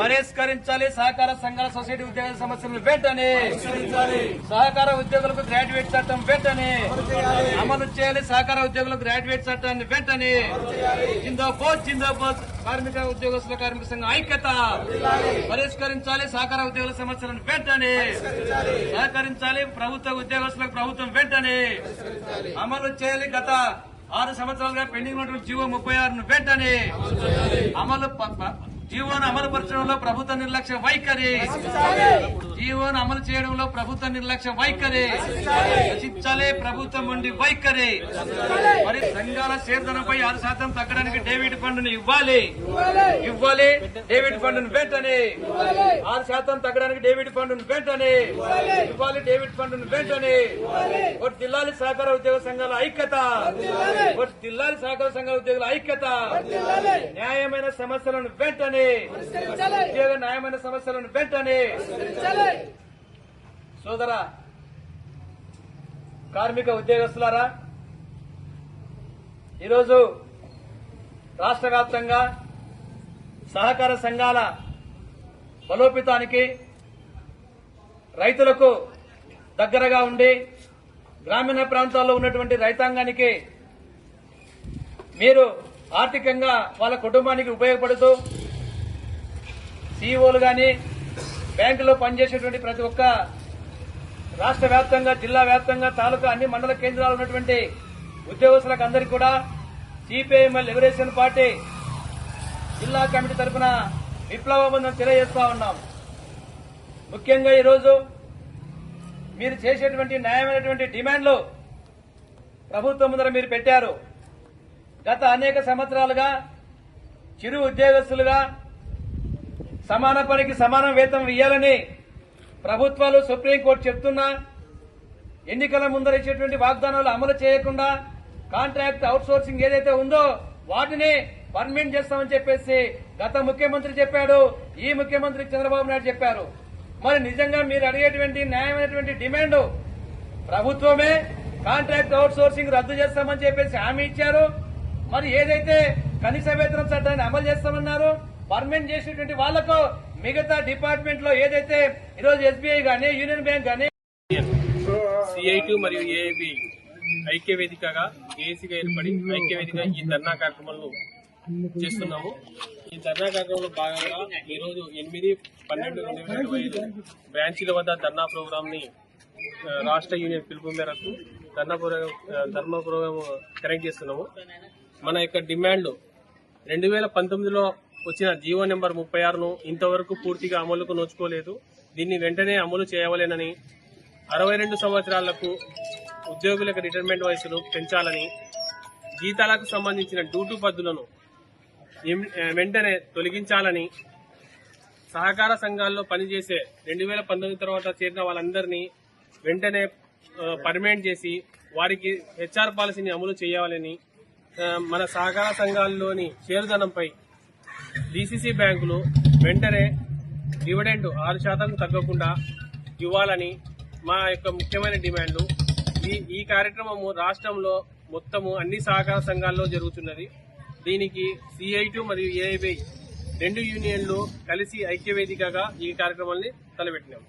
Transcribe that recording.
పరిష్కరించాలి. సహకార సంఘాల సొసైటీ ఉద్యోగుల సమస్యలను వెంటనే సహకార ఉద్యోగులకు గ్రాడ్యుయేట్ చట్టం వెంటనే అమలు చేయాలి. సహకార ఉద్యోగులకు గ్రాడ్యుయేట్ చట్టాన్ని వెంటనే జిందాబాద్ జిందాబాద్ కార్మిక ఉద్యోగస్తుల కార్మిక సంఘం ఐక్యత పరిష్కరించాలి. సహకార ఉద్యోగుల సమస్యలను వెంటనే సహకరించాలి. ప్రభుత్వ ఉద్యోగస్తులకు ప్రభుత్వం వెంటనే అమలు చేయాలి. గత ఆరు సంవత్సరాలుగా పెండింగ్ ఉన్నటువంటి జీవో ముప్పై ఆరును వెంటనే అమలు జీవోను అమలు పరచడంలో ప్రభుత్వ నిర్లక్ష్య వైఖరి. జీవోను అమలు చేయడంలో ప్రభుత్వ నిర్లక్ష్య వైఖరి. రచించాలే ప్రభుత్వం ఉండి వైఖరి. మరి సంఘాల సేర్దనపై ఆరు శాతం తగ్గడానికి డేవిడ్ ఫండ్ను ఇవ్వాలి. ఇవ్వాలి డేవిడ్ ఫండ్ను వెంటనే. ఆరు శాతం తగ్గడానికి డేవిడ్ ఫండ్ను వెంటనే. ఇవ్వాలి డేవిడ్ ఫండ్ను వెంటనే. ఒకటి జిల్లాలి సహకార ఉద్యోగ సంఘాల ఐక్యత. ఒకటి జిల్లాలి సహకార సంఘాల ఉద్యోగుల ఐక్యత. న్యాయమైన సమస్యలను వెంటనే ఉద్యోగ న్యాయమైన సమస్యలను వెంటనే. సోదర కార్మిక ఉద్యోగస్తులారా ఈరోజు రాష్ట్ర వ్యాప్తంగా సహకార సంఘాల బలోపేతానికి రైతులకు దగ్గరగా ఉండి గ్రామీణ ప్రాంతాల్లో ఉన్నటువంటి రైతాంగానికి మీరు ఆర్థికంగా వాళ్ళ కుటుంబానికి ఉపయోగపడుతూ సీఈఓలు కానీ బ్యాంకులో పనిచేసేటువంటి ప్రతి ఒక్క రాష్ట్ర వ్యాప్తంగా జిల్లా వ్యాప్తంగా తాలూకా అన్ని మండల కేంద్రాలు ఉన్నటువంటి ఉద్యోగస్తులకు అందరికీ కూడా సిపిఐఎంఎల్ లిబరేషన్ పార్టీ జిల్లా కమిటీ తరఫున విప్లవబంధం తెలియజేస్తా ఉన్నాం. ముఖ్యంగా ఈరోజు మీరు చేసేటువంటి న్యాయమైనటువంటి డిమాండ్లు ప్రభుత్వం ముందర మీరు పెట్టారు. గత అనేక సంవత్సరాలుగా చిరు ఉద్యోగస్తులుగా సమాన పనికి సమాన వేతనం ఇవ్వాలని ప్రభుత్వాలు సుప్రీంకోర్టు చెప్తున్నా. ఎన్నికల ముందర ఇచ్చేటువంటి వాగ్దానాలు అమలు చేయకుండా కాంట్రాక్ట్ అవుట్సోర్సింగ్ ఏదైతే ఉందో వాటిని పర్మనెంట్ చేస్తామని చెప్పేసి గత ముఖ్యమంత్రి చెప్పాడు. ఈ ముఖ్యమంత్రి చంద్రబాబు నాయుడు చెప్పారు. మరి నిజంగా మీరు అడిగేటువంటి న్యాయమైనటువంటి డిమాండ్ ప్రభుత్వమే కాంట్రాక్ట్ అవుట్సోర్సింగ్ రద్దు చేస్తామని చెప్పేసి హామీ ఇచ్చారు. మరి ఏదైతే కనీస వేతనం చట్టాన్ని అమలు చేస్తామన్నారు పర్మనెంట్ చేసినటువంటి వాళ్ళకు మిగతా డిపార్ట్మెంట్లో ఏదైతే ఈరోజు ఎస్బీఐ గానీ యూనియన్ బ్యాంక్ గానీ సిఐటి మరియు ఏఐబి ఐక్య వేదికగా ఏసీగా ఏర్పడి ఐక్య వేదిక ఈ ధర్నా కార్యక్రమాలను చేస్తున్నాము. ఈ ధర్నా కార్యక్రమంలో భాగంగా ఈరోజు ఎనిమిది పన్నెండు రెండు వేల ఇరవై ఐదు బ్రాంచీల వద్ద ధర్నా ప్రోగ్రామ్ని రాష్ట్ర యూనియన్ పిలుపు మేరకు dharna program dharna program correct చేస్తున్నాము మన యొక్క డిమాండ్ రెండు వేల పంతొమ్మిదిలో వచ్చిన జీవో నెంబర్ ముప్పై ఆరును ఇంతవరకు పూర్తిగా అమలుకు నోచుకోలేదు. దీన్ని వెంటనే అమలు చేయవలేనని అరవై రెండు సంవత్సరాలకు ఉద్యోగులకు రిటైర్మెంట్ వయసును పెంచాలని జీతాలకు సంబంధించిన డ్యూటీ పద్దులను ఎం- వెంటనే తొలగించాలని సహకార సంఘాల్లో పనిచేసే రెండు వేల పంతొమ్మిది తర్వాత చేరిన వాళ్ళందరినీ వెంటనే ఆ, పర్మనెంట్ చేసి వారికి హెచ్ఆర్ పాలసీని అమలు చేయాలని మన సహకార సంఘాల్లోని షేరుధనంపై డిసిసి బ్యాంకులు వెంటనే డివిడెండ్ ఆరు శాతం తగ్గకుండా ఇవ్వాలని మా యొక్క ముఖ్యమైన డిమాండ్లు. ఈ ఈ కార్యక్రమము రాష్ట్రంలో మొత్తము అన్ని సహకార సంఘాల్లో జరుగుతున్నది. దీనికి సిఐటు మరియు ఏఐబై రెండు యూనియన్లు కలిసి ఐక్యవేదికగా ఈ కార్యక్రమాన్ని తలపెట్టినాము